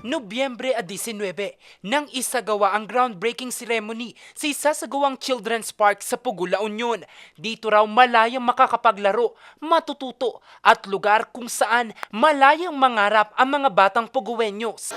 Nobyembre 19, nang isagawa ang groundbreaking ceremony sa isa sa gawang Children's Park sa Pugo, La Union. Dito raw malayang makakapaglaro, matututo at lugar kung saan malayang mangarap ang mga batang Puguenyos.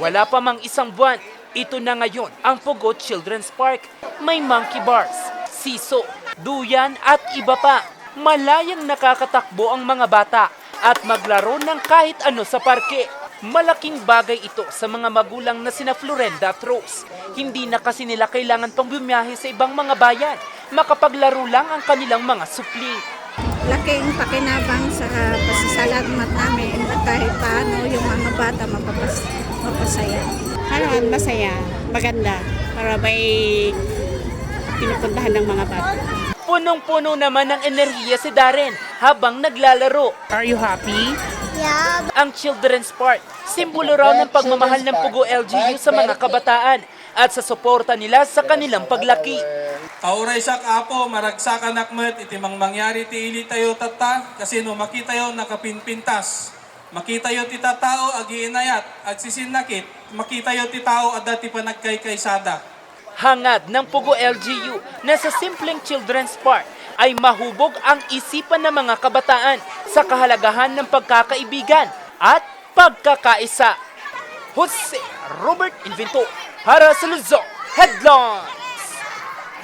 Wala pa mang isang buwan, ito na ngayon ang Pugo Children's Park. May monkey bars, siso, duyan at iba pa. Malayang nakakatakbo ang mga bata at maglaro ng kahit ano sa parke. Malaking bagay ito sa mga magulang na sina Florenda at Rose. Hindi na kasi nila kailangan pang bumiyahe sa ibang mga bayan. Makapaglaro lang ang kanilang mga supling. laking pakinabang sa pasasalamat namin at kahit paano yung mga bata mapapas, mapasaya. ano, masaya, maganda, para may pinupuntahan ng mga bata. Punong-puno naman ng enerhiya si Darren habang naglalaro. Are you happy? Ang Children's Park, simbolo raw ng pagmamahal ng Pugo LGU sa mga kabataan at sa suporta nila sa kanilang paglaki. Kauray sak apo, maragsakan nakmet, itimang mangyari ti ili tayo tata, kasi no makita yo nakapinpintas. Makita yo ti tao agi inayat, at sisinakit, makita yo ti tao at dati pa nagkaykaysada. Hangad ng Pugo LGU na sa simpleng Children's Park ay mahubog ang isipan ng mga kabataan sa kahalagahan ng pagkakaibigan at pagkakaisa. Jose Robert Invento para sa Luzon Headline!